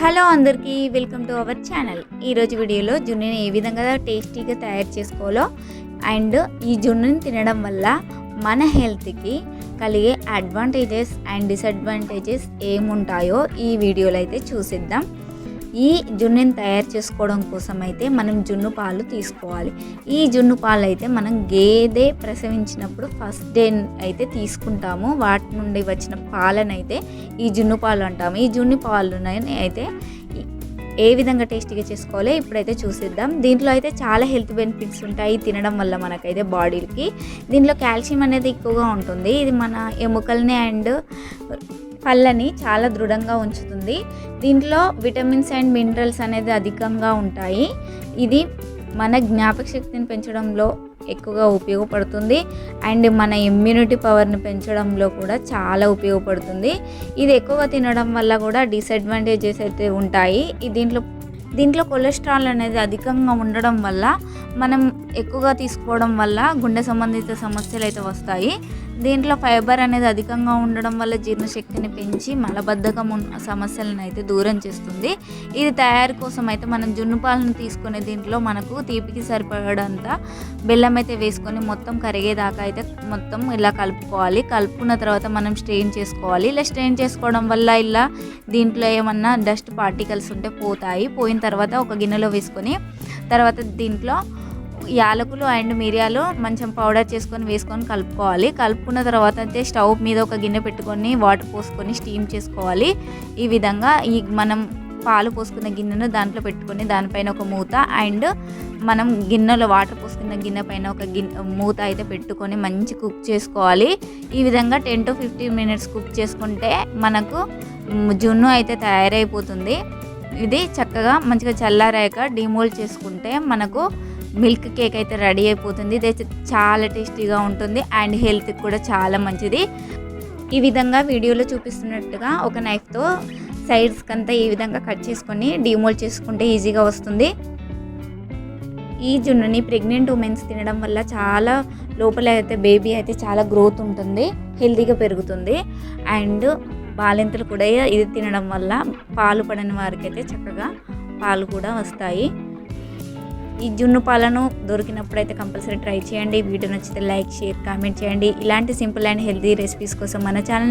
Hello అందరికీ welcome to our channel. ఈరోజు వీడియోలో జున్నుని ఏ విధంగా టేస్టీగా తయారు చేసుకోవాలో అండ్ ఈ జున్నుని తినడం వల్ల మన హెల్త్కి కలిగే అడ్వాంటేజెస్ అండ్ డిసడ్వాంటేజెస్ ఏముంటాయో ఈ వీడియోలో అయితే చూసిద్దాం. ఈ జున్నుని తయారు చేసుకోవడం కోసం అయితే మనం జున్ను పాలు తీసుకోవాలి. ఈ జున్ను పాలు అయితే మనం గేదె ప్రసవించినప్పుడు ఫస్ట్ డే అయితే తీసుకుంటాము. వాటి నుండి వచ్చిన పాలనైతే ఈ జున్ను పాలు అంటాము. ఈ జున్ను పాలు అయితే ఏ విధంగా టేస్టీగా చేసుకోవాలో ఇప్పుడైతే చూసిద్దాం. దీంట్లో అయితే చాలా హెల్త్ బెనిఫిట్స్ ఉంటాయి తినడం వల్ల మనకైతే బాడీకి. దీంట్లో కాల్షియం అనేది ఎక్కువగా ఉంటుంది. ఇది మన ఎముకల్ని అండ్ పళ్ళని చాలా దృఢంగా ఉంచుతుంది. దీంట్లో విటమిన్స్ అండ్ మినరల్స్ అనేది అధికంగా ఉంటాయి. ఇది మన జ్ఞాపక శక్తిని పెంచడంలో ఎక్కువగా ఉపయోగపడుతుంది. అండ్ మన ఇమ్యూనిటీ పవర్ని పెంచడంలో కూడా చాలా ఉపయోగపడుతుంది. ఇది ఎక్కువగా తినడం వల్ల కూడా డిసడ్వాంటేజెస్ అయితే ఉంటాయి. దీంట్లో దీంట్లో కొలెస్ట్రాల్ అనేది అధికంగా ఉండడం వల్ల మనం ఎక్కువగా తీసుకోవడం వల్ల గుండె సంబంధిత సమస్యలు అయితే వస్తాయి. దీంట్లో ఫైబర్ అనేది అధికంగా ఉండడం వల్ల జీర్ణశక్తిని పెంచి మలబద్ధకం ఉన్న సమస్యలను అయితే దూరం చేస్తుంది. ఇది తయారు కోసం అయితే మనం జున్ను పాలను తీసుకునే దీంట్లో మనకు తీపికి సరిపడంత బెల్లం అయితే వేసుకొని మొత్తం కరిగేదాకా అయితే మొత్తం ఇలా కలుపుకోవాలి. కలుపుకున్న తర్వాత మనం స్ట్రెయిన్ చేసుకోవాలి. ఇలా స్ట్రెయిన్ చేసుకోవడం వల్ల ఇలా దీంట్లో ఏమన్నా డస్ట్ పార్టికల్స్ ఉంటే పోతాయి. పోయిన తర్వాత ఒక గిన్నెలో వేసుకొని తర్వాత దీంట్లో యాలకులు అండ్ మిరియాలు మంచం పౌడర్ చేసుకొని వేసుకొని కలుపుకోవాలి. కలుపుకున్న తర్వాత అయితే స్టవ్ మీద ఒక గిన్నె పెట్టుకొని వాటర్ పోసుకొని స్టీమ్ చేసుకోవాలి. ఈ విధంగా ఈ మనం పాలు పోసుకున్న గిన్నెను దాంట్లో పెట్టుకొని దానిపైన ఒక మూత అండ్ మనం గిన్నెలో వాటర్ పోసుకున్న గిన్నె పైన ఒక గిన్నె మూత అయితే పెట్టుకొని మంచి కుక్ చేసుకోవాలి. ఈ విధంగా ten to fifteen minutes cook చేసుకుంటే మనకు జున్ను అయితే తయారైపోతుంది. ఇది చక్కగా మంచిగా చల్లారాక డిమోల్డ్ చేసుకుంటే మనకు మిల్క్ కేక్ అయితే రెడీ అయిపోతుంది. ఇది చాలా టేస్టీగా ఉంటుంది అండ్ హెల్త్కి కూడా చాలా మంచిది. ఈ విధంగా వీడియోలో చూపిస్తున్నట్టుగా ఒక నైఫ్తో సైడ్స్కి అంతా ఈ విధంగా కట్ చేసుకొని డిమోల్ చేసుకుంటే ఈజీగా వస్తుంది. ఈ జున్నుని ప్రెగ్నెంట్ ఉమెన్స్ తినడం వల్ల చాలా లోపల అయితే బేబీ అయితే చాలా గ్రోత్ ఉంటుంది హెల్తీగా పెరుగుతుంది. అండ్ బాలింతలు కూడా ఇది తినడం వల్ల పాలు పడని వారికి అయితే చక్కగా పాలు కూడా వస్తాయి. ఈ జున్ను పాలను దొరికినప్పుడు అయితే కంపల్సరీ ట్రై చేయండి. వీడియో నచ్చితే లైక్ షేర్ కామెంట్ చేయండి. ఇలాంటి సింపుల్ అండ్ హెల్తీ రెసిపీస్ కోసం మన ఛానల్